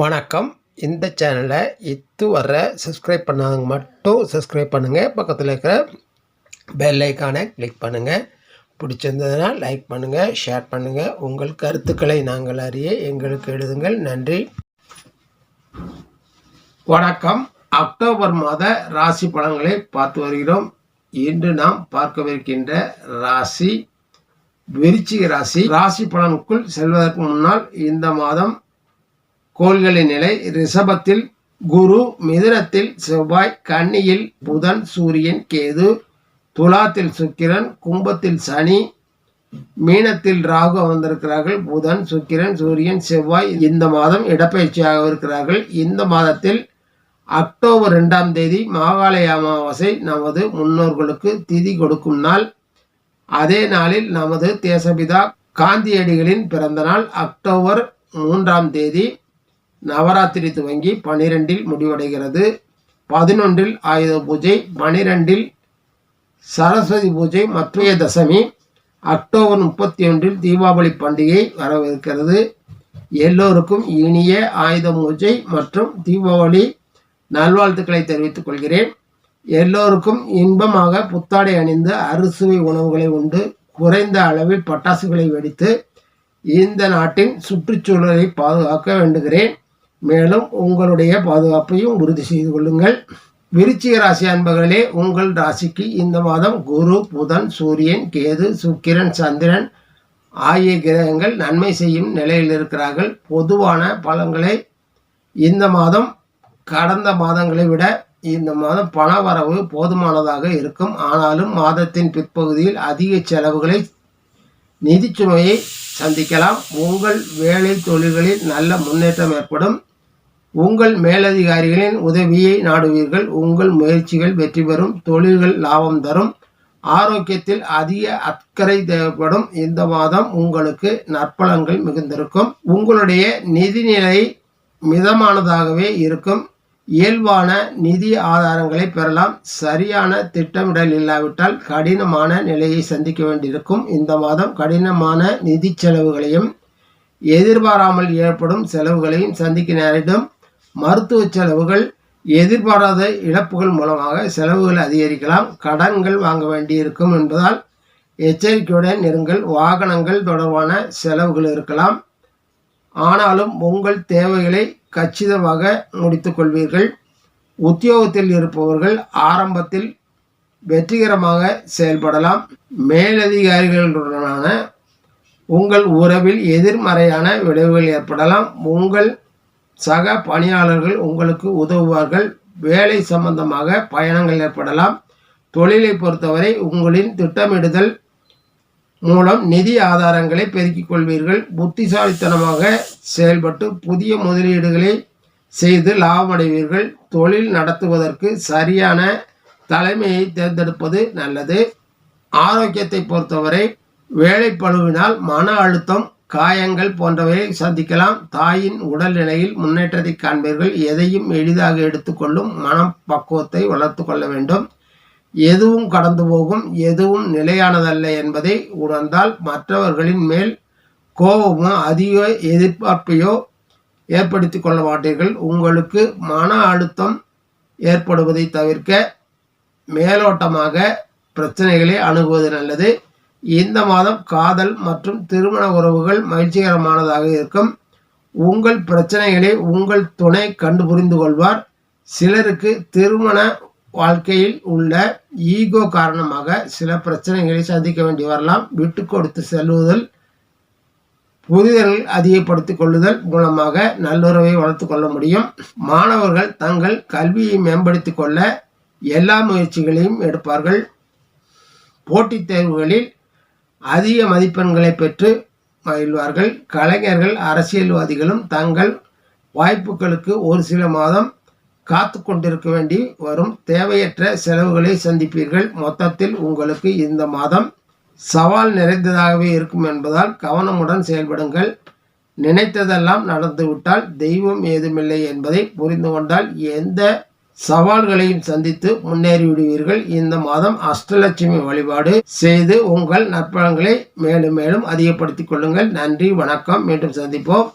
வணக்கம். இந்த சேனலை இதுவரை சப்ஸ்கிரைப் பண்ணாதவங்க மட்டும் சப்ஸ்கிரைப் பண்ணுங்கள் பக்கத்தில் இருக்கிற பெல் ஐக்கானை கிளிக் பண்ணுங்கள் பிடிச்சிருந்ததுன்னா லைக் பண்ணுங்கள் ஷேர் பண்ணுங்கள் உங்கள் கருத்துக்களை நாங்கள் அறிய எங்களுக்கு எழுதுங்கள். நன்றி. வணக்கம். அக்டோபர் மாத ராசி பலன்களை பார்த்து வருகிறோம். இன்று நாம் பார்க்கவிருக்கின்ற ராசி விருச்சிக ராசி. ராசி பலனுக்குள் செல்வதற்கு முன்னால் இந்த மாதம் கோள்களின் நிலை ரிஷபத்தில் குரு மிதுனத்தில் செவ்வாய் கன்னியில் புதன் சூரியன் கேது துலாத்தில் சுக்கிரன் கும்பத்தில் சனி மீனத்தில் ராகு அமர்ந்திருக்கிறார்கள். புதன் சுக்கிரன் சூரியன் செவ்வாய் இந்த மாதம் இடப்பயிற்சியாக இருக்கிறார்கள். இந்த மாதத்தில் அக்டோபர் ரெண்டாம் தேதி மாகாளய அமாவாசை நமது முன்னோர்களுக்கு திதி கொடுக்கும் நாள். அதே நாளில் நமது தேசபிதா காந்தியடிகளின் பிறந்த நாள் அக்டோபர் மூன்றாம் தேதி. நவராத்திரி துவங்கி பனிரெண்டில் முடிவடைகிறது. பதினொன்றில் ஆயுத பூஜை பனிரெண்டில் சரஸ்வதி பூஜை மற்றைய தசமி அக்டோபர் முப்பத்தி ஒன்றில் தீபாவளி பண்டிகை வரவிருக்கிறது. எல்லோருக்கும் இனிய ஆயுத பூஜை மற்றும் தீபாவளி நல்வாழ்த்துக்களை தெரிவித்துக் கொள்கிறேன். எல்லோருக்கும் இன்பமாக புத்தாடை அணிந்து அறுசுவை உணவுகளை உண்டு குறைந்த அளவில் பட்டாசுகளை வெடித்து இந்த நாட்டின் சுற்றுச்சூழலை பாதுகாக்க வேண்டுகிறேன். மேலும் உங்களுடைய பாதுகாப்பையும் உறுதி செய்து கொள்ளுங்கள். விருச்சிக ராசி அன்பர்களே உங்கள் ராசிக்கு இந்த மாதம் குரு புதன் சூரியன் கேது சுக்கிரன் சந்திரன் ஆகிய கிரகங்கள் நன்மை செய்யும் நிலையில் இருக்கிறார்கள். பொதுவான பலன்களை இந்த மாதம் கடந்த மாதங்களை விட இந்த மாதம் பண வரவு போதுமானதாக இருக்கும். ஆனாலும் மாதத்தின் பிற்பகுதியில் அதிக செலவுகளை நிதிச்சுமையை சந்திக்கலாம். உங்கள் வேலை தொழில்களில் நல்ல முன்னேற்றம் ஏற்படும். உங்கள் மேலதிகாரிகளின் உதவியை நாடுவீர்கள். உங்கள் முயற்சிகள் வெற்றி பெறும். தொழில்கள் லாபம் தரும். ஆரோக்கியத்தில் அதிக அக்கறை தேவைப்படும். இந்த மாதம் உங்களுக்கு நற்பலன்கள் மிகுந்திருக்கும். உங்களுடைய நிதிநிலை மிதமானதாகவே இருக்கும். இயல்பான நிதி ஆதாரங்களை பெறலாம். சரியான திட்டமிடல் இல்லாவிட்டால் கடினமான நிலையை சந்திக்க வேண்டியிருக்கும். இந்த மாதம் கடினமான நிதி செலவுகளையும் எதிர்பாராமல் ஏற்படும் செலவுகளையும் சந்திக்க நேரிடும். மருத்துவ செலவுகள் எதிர்பாராத இழப்புகள் மூலமாக செலவுகள் அதிகரிக்கலாம் கடன்கள் வாங்க வேண்டியிருக்கும் என்பதால் எச்சரிக்கையுடன் இருங்கள். வாகனங்கள் தொடர்பான செலவுகள் இருக்கலாம். ஆனாலும் உங்கள் தேவைகளை கச்சிதமாக முடித்து கொள்வீர்கள். உத்தியோகத்தில் இருப்பவர்கள் ஆரம்பத்தில் வெற்றிகரமாக செயல்படலாம். மேலதிகாரிகளுடனான உங்கள் உறவில் எதிர்மறையான விளைவுகள் ஏற்படலாம். உங்கள் சக பணியாளர்கள் உங்களுக்கு உதவுவார்கள். வேலை சம்பந்தமாக பயணங்கள் ஏற்படலாம். தொழிலை பொறுத்தவரை உங்களின் திட்டமிடுதல் மூலம் நிதி ஆதாரங்களை பெருக்கிக் கொள்வீர்கள். புத்திசாலித்தனமாக செயல்பட்டு புதிய முதலீடுகளை செய்து லாபமடைவீர்கள். தொழில் நடத்துவதற்கு சரியான தலைமையை தேர்ந்தெடுப்பது நல்லது. ஆரோக்கியத்தை பொறுத்தவரை வேலைப்பழுவினால் மன அழுத்தம் காயங்கள் போன்றவை சந்திக்கலாம். தாயின் உடல்நிலையில் முன்னேற்றத்தை காண்பீர்கள். எதையும் எளிதாக எடுத்துக்கொள்ளும் மனம் பக்குவத்தை வளர்த்து கொள்ள வேண்டும். எதுவும் கடந்து போகும் எதுவும் நிலையானதல்ல என்பதை உணர்ந்தால் மற்றவர்களின் மேல் கோபமோ அதிக எதிர்பார்ப்பையோ ஏற்படுத்தி கொள்ள மாட்டீர்கள். உங்களுக்கு மன அழுத்தம் ஏற்படுவதை தவிர்க்க மேலோட்டமாக பிரச்சனைகளை அணுகுவது நல்லது. இந்த மாதம் காதல் மற்றும் திருமண உறவுகள் மகிழ்ச்சிகரமானதாக இருக்கும். உங்கள் பிரச்சனைகளை உங்கள் துணை கண்டு புரிந்து கொள்வார் சிலருக்கு திருமண வாழ்க்கையில் உள்ள ஈகோ காரணமாக சில பிரச்சனைகளை சந்திக்க வேண்டி வரலாம். விட்டு கொடுத்து செல்வதில் புரிதல்கள் அதிகப்படுத்திக் கொள்ளுதல் மூலமாக நல்லுறவை வளர்த்து கொள்ள முடியும். மாணவர்கள் தங்கள் கல்வியை மேம்படுத்திக் கொள்ள எல்லா முயற்சிகளையும் எடுப்பார்கள். போட்டித் தேர்வுகளில் அதிக மதிப்பெண்களை பெற்று மகிழ்வார்கள். கலைஞர்கள் அரசியல்வாதிகளும் தங்கள் வாய்ப்புகளுக்கு ஒரு சில மாதம் காத்து கொண்டிருக்க வேண்டி வரும். தேவையற்ற செலவுகளை சந்திப்பீர்கள். மொத்தத்தில் உங்களுக்கு இந்த மாதம் சவால் நிறைந்ததாகவே இருக்கும் என்பதால் கவனமுடன் செயல்படுங்கள். நினைத்ததெல்லாம் நடந்துவிட்டால் தெய்வம் ஏதுமில்லை என்பதை புரிந்து கொண்டால் எந்த சவால்களையும் சந்தித்து முன்னேறிவிடுவீர்கள். இந்த மாதம் அஷ்டலட்சுமி வழிபாடு செய்து உங்கள் நற்பலன்களை மேலும் மேலும் அதிகப்படுத்திக் கொள்ளுங்கள். நன்றி வணக்கம். மீண்டும் சந்திப்போம்.